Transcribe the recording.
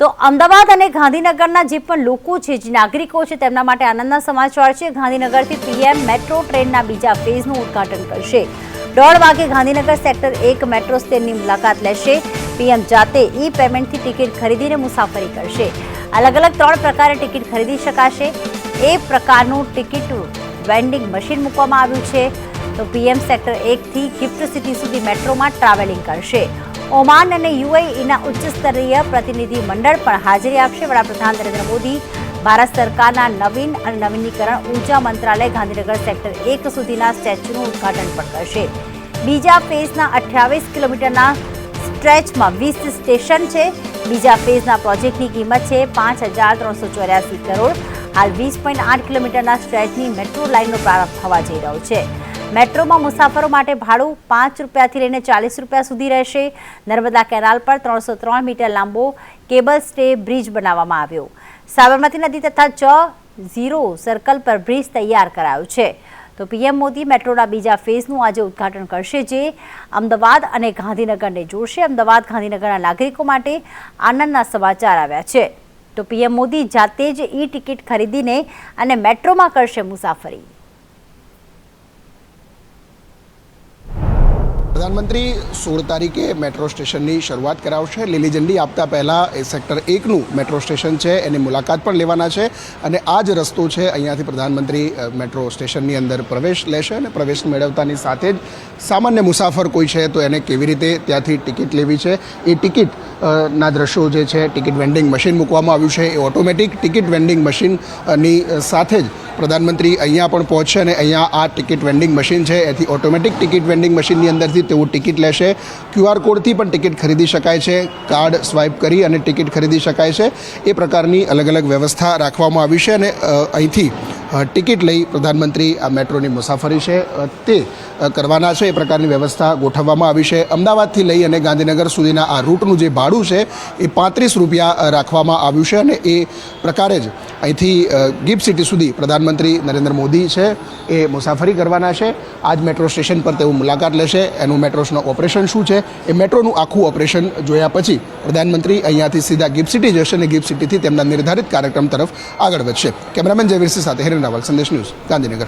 તો અમદાવાદ અને ગાંધીનગરના જે પણ લોકો છે, જે નાગરિકો છે, તેમના માટે આનંદના સમાચાર છે. ગાંધીનગરથી પીએમ મેટ્રો ટ્રેનના બીજા ફેઝનું ઉદ્ઘાટન કરશે. દોઢ વાગે ગાંધીનગર સેક્ટર એક મેટ્રો સ્ટેશનની મુલાકાત લેશે. પીએમ જાતે ઈ પેમેન્ટથી ટિકિટ ખરીદીને મુસાફરી કરશે. અલગ અલગ ત્રણ પ્રકારે ટિકિટ ખરીદી શકાશે. એ પ્રકારનું ટિકિટ વેન્ડિંગ મશીન મૂકવામાં આવ્યું છે. તો પીએમ સેક્ટર એકથી ગિફ્ટ સિટી સુધી મેટ્રોમાં ટ્રાવેલિંગ કરશે. ઓમાન અને યુએઈના ઉચ્ચ સ્તરીય પ્રતિનિધિ મંડળ પણ હાજરી આપશે. વડાપ્રધાન નરેન્દ્ર મોદી, ભારત સરકારના નવીન અને નવીનીકરણ ઊર્જા મંત્રાલય ગાંધીનગર સેક્ટર એક સુધીના સ્ટેચ્યુનું ઉદ્ઘાટન પણ કરશે. બીજા ફેઝના અઠ્યાવીસ કિલોમીટરના સ્ટ્રેચમાં વીસ સ્ટેશન છે. બીજા ફેઝના પ્રોજેક્ટની કિંમત છે પાંચ હજાર ત્રણસો ચોર્યાસી કરોડ. હાલ વીસ પોઈન્ટ આઠ કિલોમીટરના સ્ટ્રેચની મેટ્રો લાઇનનો પ્રારંભ થવા જઈ રહ્યો છે. મેટ્રોમાં મુસાફરો માટે ભાડું પાંચ રૂપિયાથી લઈને ચાલીસ રૂપિયા સુધી રહેશે. નર્મદા કેનાલ પર ત્રણસો ત્રણ મીટર લાંબો કેબલ સ્ટે બ્રિજ બનાવવામાં આવ્યો. સાબરમતી નદી તથા ચ ઝીરો સર્કલ પર બ્રિજ તૈયાર કરાયો છે. તો પીએમ મોદી મેટ્રોના બીજા ફેઝનું આજે ઉદ્ઘાટન કરશે જે અમદાવાદ અને ગાંધીનગરને જોડશે. અમદાવાદ, ગાંધીનગરના નાગરિકો માટે આનંદના સમાચાર આવ્યા છે. તો પીએમ મોદી જાતે જ ઈ ટિકિટ ખરીદીને અને મેટ્રોમાં કરશે મુસાફરી. પ્રધાનમંત્રી સોળ તારીખે મેટ્રો સ્ટેશનની શરૂઆત કરાવશે. લીલી ઝંડી આપતા પહેલાં એ સેક્ટર એકનું મેટ્રો સ્ટેશન છે, એની મુલાકાત પણ લેવાના છે અને આ જ રસ્તો છે અહીંયાથી પ્રધાનમંત્રી મેટ્રો સ્ટેશનની અંદર પ્રવેશ લેશે અને પ્રવેશ મેળવતાની સાથે જ સામાન્ય મુસાફર કોઈ છે તો એને કેવી રીતે ત્યાંથી ટિકિટ લેવી છે? એ ટિકિટ ના દ્રશ્યો જે છે, ટિકિટ વેન્ડિંગ મશીન મૂકવામાં આવ્યું છે. એ ઓટોમેટિક ટિકિટ વેન્ડિંગ મશીનની સાથે જ પ્રધાનમંત્રી અહીંયા પણ પહોંચશે અને અહીંયા આ ટિકિટ વેન્ડિંગ મશીન છે. એથી ઓટોમેટિક ટિકિટ વેન્ડિંગ મશીનની અંદરથી તેઓ ટિકિટ લેશે. ક્યુઆર કોડથી પણ ટિકિટ ખરીદી શકાય છે. કાર્ડ સ્વાઇપ કરી અને ટિકિટ ખરીદી શકાય છે. એ પ્રકારની અલગ અલગ વ્યવસ્થા રાખવામાં આવી છે અને અહીંથી ટિકિટ લઈ પ્રધાનમંત્રી આ મેટ્રોની મુસાફરી છે. તે કરવાના છે. એ પ્રકારની વ્યવસ્થા ગોઠવવામાં આવી છે. અમદાવાદથી લઈ અને ગાંધીનગર સુધીના આ રૂટનું જે ભાડું છે, એ પાંત્રીસ રૂપિયા રાખવામાં આવ્યું છે અને એ પ્રકારે જ અહીંથી ગિફ્ટ સિટી સુધી પ્રધાનમંત્રી નરેન્દ્ર મોદી છે, એ મુસાફરી કરવાના છે. આજ મેટ્રો સ્ટેશન પર તેઓ મુલાકાત લેશે. એનું મેટ્રોસનું ઓપરેશન શું છે? એ મેટ્રોનું આખું ઓપરેશન જોયા પછી પ્રધાનમંત્રી અહીંયાથી સીધા ગિફ્ટ સિટી જશે અને ગિફ્ટ સિટીથી તેમના નિર્ધારિત કાર્યક્રમ તરફ આગળ વધશે. કેમેરામેન જયવીરસિંહ સાથે હિરેન રાવલ સંદેશ ન્યૂઝ ગાંધીનગર